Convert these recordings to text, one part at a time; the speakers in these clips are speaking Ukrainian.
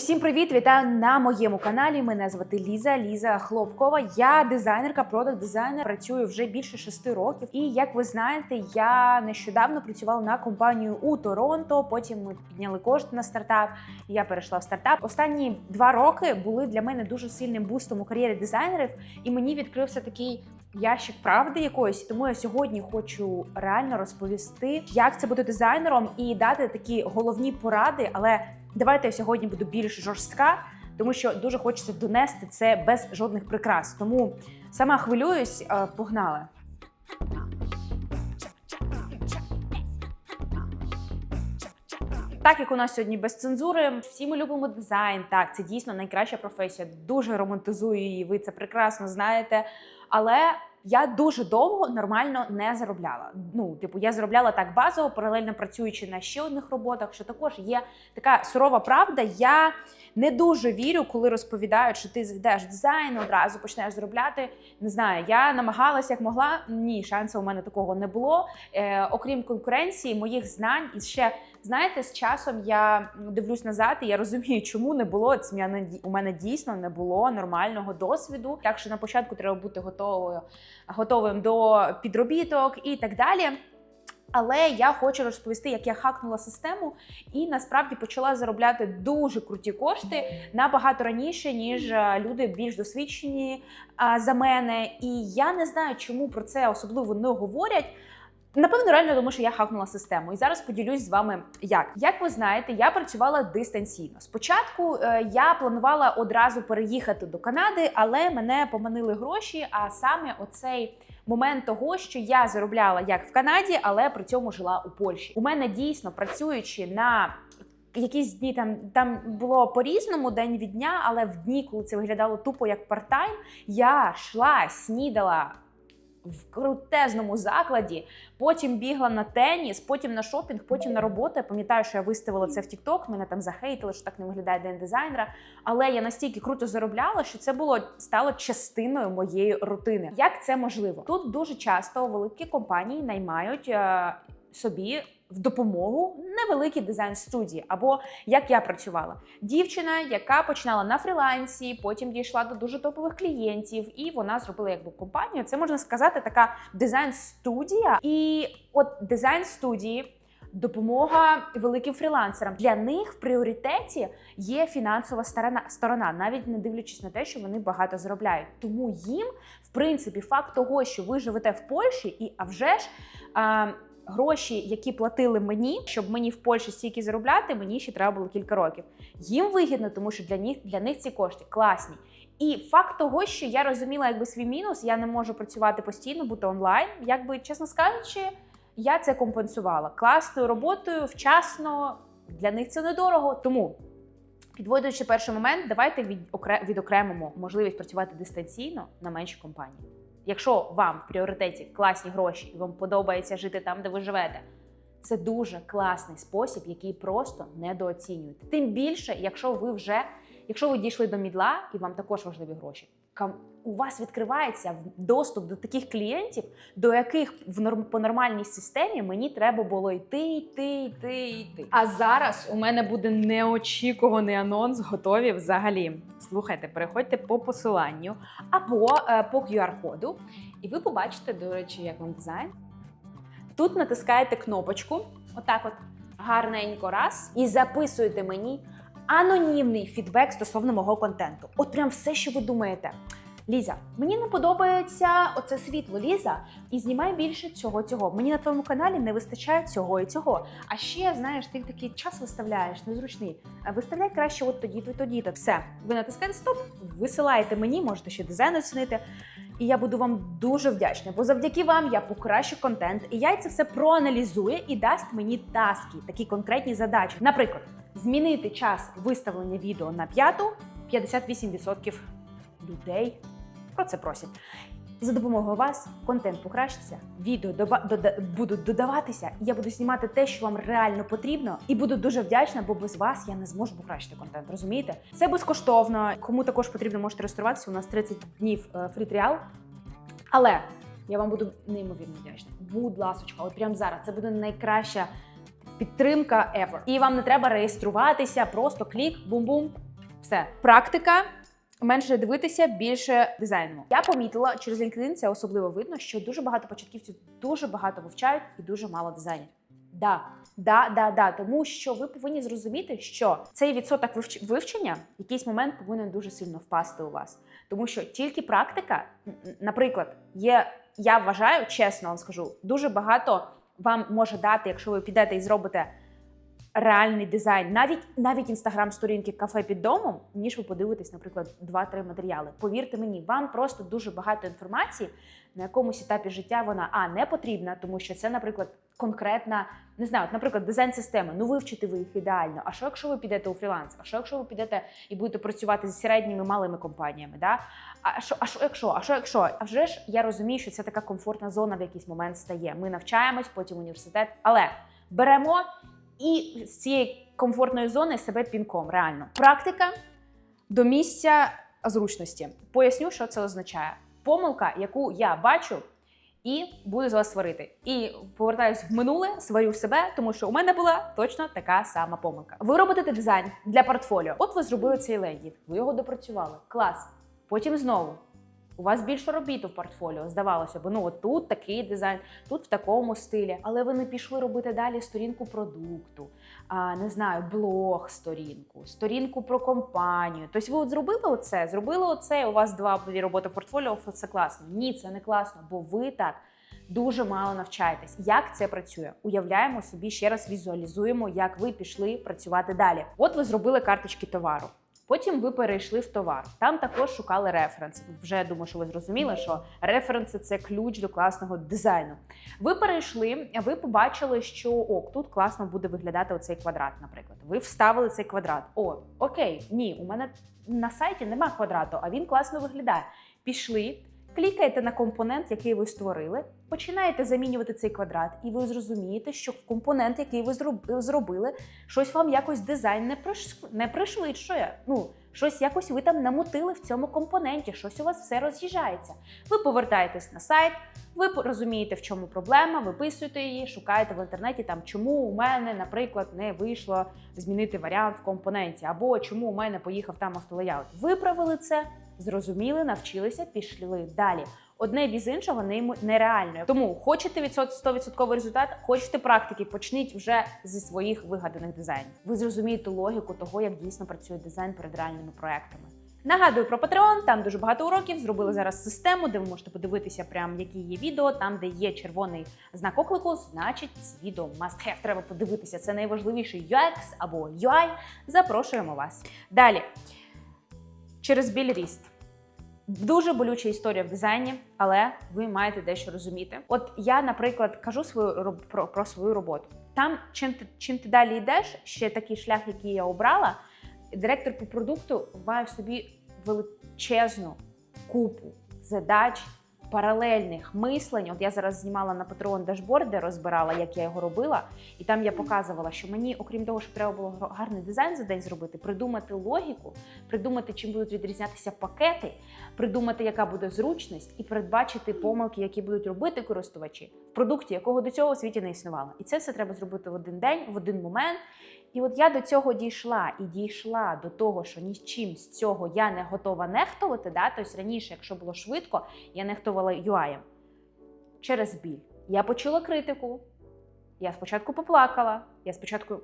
Усім привіт! Вітаю на моєму каналі. Мене звати Ліза, Ліза Хлопкова. Я дизайнерка, продакт дизайнер. Працюю вже більше шести років. І як ви знаєте, я нещодавно працювала на компанію у Торонто. Потім ми підняли кошти на стартап. і Я перейшла в стартап. Останні два роки були для мене дуже сильним бустом у кар'єрі дизайнерів, і мені відкрився такий. Ящик правди якоїсь, тому я сьогодні хочу реально розповісти, як це бути дизайнером, і дати такі головні поради. Але давайте я сьогодні буду більш жорстка, тому що дуже хочеться донести це без жодних прикрас. Тому сама хвилююсь, е, погнали. Так як у нас сьогодні без цензури, всі ми любимо дизайн. Так, це дійсно найкраща професія. Дуже романтизую її. Ви це прекрасно знаєте. Але я дуже довго нормально не заробляла. Ну, типу, я заробляла так базово, паралельно працюючи на ще одних роботах. Що також є така сурова правда. Я не дуже вірю, коли розповідають, що ти зайдеш дизайн, одразу почнеш заробляти. Не знаю, я намагалася як могла. Ні, шансу у мене такого не було. Е, окрім конкуренції, моїх знань і ще знаєте, з часом я дивлюсь назад, і я розумію, чому не було. У мене дійсно не було нормального досвіду. Так що на початку треба бути готовою, готовим до підробіток і так далі. Але я хочу розповісти, як я хакнула систему і насправді почала заробляти дуже круті кошти набагато раніше, ніж е, люди більш досвідчені за мене. І я не знаю, чому про це особливо не говорять. Напевно, реально, тому що я хакнула систему. І зараз поділюсь з вами, як. Як ви знаєте, я працювала дистанційно. Спочатку е, я планувала одразу переїхати до Канади, але мене поманили гроші. А саме оцей момент того, що я заробляла як в Канаді, але при цьому жила у Польщі. У мене дійсно працюючи на Якісь дні там там було по-різному день від дня, але в дні, коли це виглядало тупо як парт-тайм, я йшла, снідала в крутезному закладі, потім бігла на теніс, потім на шопінг, потім на роботу. Я пам'ятаю, що я виставила це в Тікток. мене там захейтили, що так не виглядає день дизайнера. Але я настільки круто заробляла, що це було стало частиною моєї рутини. Як це можливо? Тут дуже часто великі компанії наймають е, собі. В допомогу невеликі дизайн студії, або як я працювала, дівчина, яка починала на фрілансі, потім дійшла до дуже топових клієнтів, і вона зробила якби компанію. Це можна сказати, така дизайн студія. І от дизайн студії. Допомога великим фрілансерам для них в пріоритеті є фінансова сторона, сторона, навіть не дивлячись на те, що вони багато заробляють. Тому їм, в принципі, факт того, що ви живете в Польщі, і а вже ж. А, Гроші, які платили мені, щоб мені в Польщі стільки заробляти, мені ще треба було кілька років. Їм вигідно, тому що для них для них ці кошти класні. І факт того, що я розуміла, якби свій мінус, я не можу працювати постійно, бути онлайн. Якби чесно скажучи, я це компенсувала класною роботою, вчасно. Для них це недорого. Тому, підводячи перший момент, давайте відокремимо можливість працювати дистанційно на менші компанії. Якщо вам в пріоритеті класні гроші і вам подобається жити там, де ви живете, це дуже класний спосіб, який просто недооцінюєте. Тим більше, якщо ви вже, якщо ви дійшли до мідла і вам також важливі гроші, у вас відкривається доступ до таких клієнтів, до яких в норм по нормальній системі мені треба було йти, йти, йти, йти. А зараз у мене буде неочікуваний анонс, готові взагалі. Слухайте, переходьте по посиланню або е, по QR-коду, і ви побачите, до речі, як вам дизайн. Тут натискаєте кнопочку, отак, от гарненько раз, і записуєте мені анонімний фідбек стосовно мого контенту. От прям все, що ви думаєте. Ліза, мені не подобається оце світло, Ліза, і знімай більше цього цього. Мені на твоєму каналі не вистачає цього і цього. А ще, знаєш, ти такий час виставляєш, незручний. Виставляй краще от тоді, то тоді. то Все. Ви натискаєте стоп, висилаєте мені, можете ще дизайн оцінити. І я буду вам дуже вдячна, бо завдяки вам я покращу контент, і я це все проаналізую і дасть мені таски, такі конкретні задачі. Наприклад, змінити час виставлення відео на п'яту 58% людей про це просять. За допомогою вас контент покращиться, відео дода- будуть додаватися, і я буду знімати те, що вам реально потрібно, і буду дуже вдячна, бо без вас я не зможу покращити контент. Розумієте? Це безкоштовно. Кому також потрібно, можете реєструватися. У нас 30 днів фрі тріал. Але я вам буду неймовірно вдячна. Будь ласочка, от прямо зараз це буде найкраща підтримка ever. І вам не треба реєструватися, просто клік, бум-бум. Все, практика. Менше дивитися, більше дизайну. Я помітила через LinkedIn, це особливо видно, що дуже багато початківців дуже багато вивчають і дуже мало дизайнів. Да, да, да, да. Тому що ви повинні зрозуміти, що цей відсоток вивч- вивчення в якийсь момент повинен дуже сильно впасти у вас. Тому що тільки практика, наприклад, є, я вважаю, чесно вам скажу, дуже багато вам може дати, якщо ви підете і зробите реальний дизайн, навіть навіть інстаграм-сторінки кафе під домом, ніж ви подивитесь, наприклад, 2-3 матеріали. Повірте мені, вам просто дуже багато інформації на якомусь етапі життя вона а не потрібна, тому що це, наприклад, конкретна, не знаю, от, наприклад, дизайн системи. Ну вивчити ви їх ідеально. А що якщо ви підете у фріланс? А що якщо ви підете і будете працювати зі середніми малими компаніями? Да? А що, а що якщо? А що якщо? А вже ж я розумію, що це така комфортна зона в якийсь момент стає. Ми навчаємось, потім університет, але беремо і з цієї комфортної зони себе пінком. Реально, практика до місця зручності. Поясню, що це означає. Помилка, яку я бачу. І буду з вас сварити. І повертаюсь в минуле, сварю себе, тому що у мене була точно така сама помилка. Ви робите дизайн для портфоліо. От ви зробили цей лендінг, ви його допрацювали. Клас. Потім знову. У вас більше робіт у портфоліо, здавалося б, ну от тут такий дизайн, тут в такому стилі. Але ви не пішли робити далі сторінку продукту, не знаю, блог сторінку, сторінку про компанію. Тобто ви от зробили оце, зробили оце, у вас два роботи портфоліо, це класно. Ні, це не класно, бо ви так дуже мало навчаєтесь. Як це працює? Уявляємо собі ще раз візуалізуємо, як ви пішли працювати далі. От ви зробили карточки товару. Потім ви перейшли в товар. Там також шукали референси. Вже думаю, що ви зрозуміли, що референси це ключ до класного дизайну. Ви перейшли, ви побачили, що ок, тут класно буде виглядати оцей квадрат, наприклад. Ви вставили цей квадрат. О, окей, ні, у мене на сайті нема квадрату, а він класно виглядає. Пішли, клікаєте на компонент, який ви створили, починаєте замінювати цей квадрат, і ви зрозумієте, що компонент, який ви зробили, щось вам якось дизайн не не пришвидшує. Ну, щось якось ви там намутили в цьому компоненті, щось у вас все роз'їжджається. Ви повертаєтесь на сайт, ви розумієте, в чому проблема, виписуєте її, шукаєте в інтернеті, там чому у мене, наприклад, не вийшло змінити варіант в компоненті, або чому у мене поїхав там автолеяут. Виправили це, зрозуміли, навчилися, пішли далі. Одне без іншого неймо- нереально. Тому хочете відсот- 100% результат, хочете практики, почніть вже зі своїх вигаданих дизайнів. Ви зрозумієте логіку того, як дійсно працює дизайн перед реальними проектами. Нагадую про Patreon, там дуже багато уроків. Зробили зараз систему, де ви можете подивитися, прям які є відео. Там, де є червоний знак оклику, значить відео must have. Треба подивитися. Це найважливіший UX або UI. Запрошуємо вас. Далі через біль ріст. Дуже болюча історія в дизайні, але ви маєте дещо розуміти. От я, наприклад, кажу свою про, про свою роботу. Там, чим ти чим ти далі йдеш, ще такий шлях, який я обрала. Директор по продукту має в собі величезну купу задач, паралельних мислень. От я зараз знімала на Patreon дашборд, де розбирала, як я його робила, і там я показувала, що мені, окрім того, що треба було гарний дизайн за день зробити, придумати логіку, придумати, чим будуть відрізнятися пакети, придумати, яка буде зручність, і передбачити помилки, які будуть робити користувачі в продукті, якого до цього у світі не існувало. І це все треба зробити в один день, в один момент. І от я до цього дійшла і дійшла до того, що нічим з цього я не готова нехтувати. Да? Тобто раніше, якщо було швидко, я нехтувала UI через біль. Я почула критику. Я спочатку поплакала. Я спочатку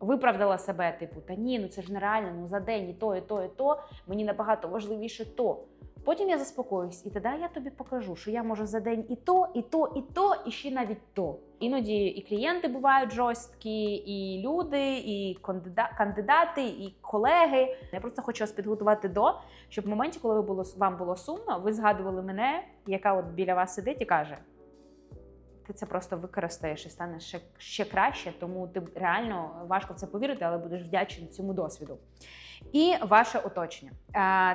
виправдала себе, типу, та ні, ну це ж нереально, ну за день і то, і то, і то. Мені набагато важливіше то. Потім я заспокоюсь, і тоді я тобі покажу, що я можу за день і то, і то, і то, і ще навіть то. Іноді і клієнти бувають жорсткі, і люди, і кандида- кандидати, і колеги. Я просто хочу вас підготувати до, щоб в моменті, коли ви було вам було сумно, ви згадували мене, яка от біля вас сидить і каже: ти це просто використаєш і стане ще, ще краще, тому ти реально важко в це повірити, але будеш вдячний цьому досвіду. І ваше оточення.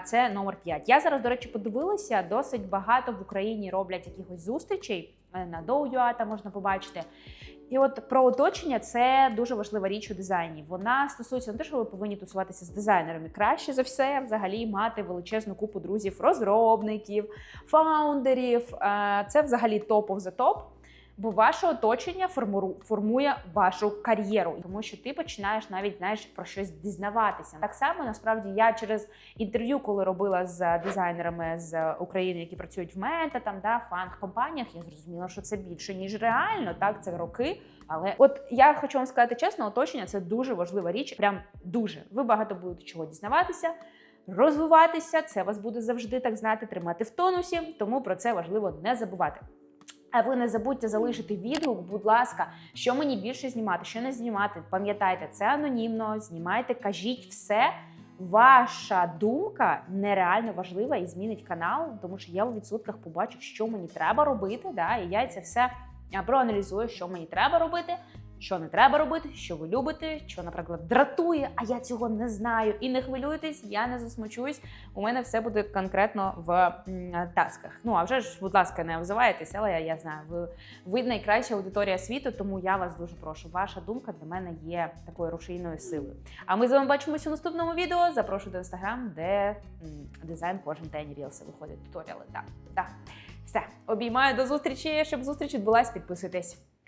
Це номер 5. Я зараз, до речі, подивилася, досить багато в Україні роблять якихось зустрічей. е, На Dow.ua там можна побачити. І от про оточення це дуже важлива річ у дизайні. Вона стосується не те, що ви повинні тусуватися з дизайнерами. Краще за все, взагалі, мати величезну купу друзів, розробників, фаундерів. Е, Це взагалі топов за топ. Бо ваше оточення формує вашу кар'єру, тому що ти починаєш навіть знаєш про щось дізнаватися. Так само насправді я через інтерв'ю, коли робила з дизайнерами з України, які працюють в мета, там да фанг компаніях, я зрозуміла, що це більше ніж реально. Так, це роки. Але от я хочу вам сказати чесно, оточення це дуже важлива річ. Прям дуже. Ви багато будете чого дізнаватися. Розвиватися, це вас буде завжди так знати, тримати в тонусі, тому про це важливо не забувати. А ви не забудьте залишити відгук, будь ласка, що мені більше знімати, що не знімати. Пам'ятайте, це анонімно. Знімайте, кажіть все. Ваша думка нереально важлива і змінить канал, тому що я у відсотках побачу, що мені треба робити. Да, і я це все проаналізую, що мені треба робити, що не треба робити, що ви любите, що, наприклад, дратує, а я цього не знаю. І не хвилюйтесь, я не засмучуюсь. У мене все буде конкретно в тасках. Ну а вже ж, будь ласка, не обзивайтесь, але я, я знаю, ви, ви найкраща аудиторія світу, тому я вас дуже прошу. Ваша думка для мене є такою рушійною силою. А ми з вами бачимося у наступному відео. Запрошую до інстаграм, де дизайн кожен день рілси виходить туторіали. Так, так. Все, обіймаю до зустрічі. Щоб зустріч відбулась, підписуйтесь.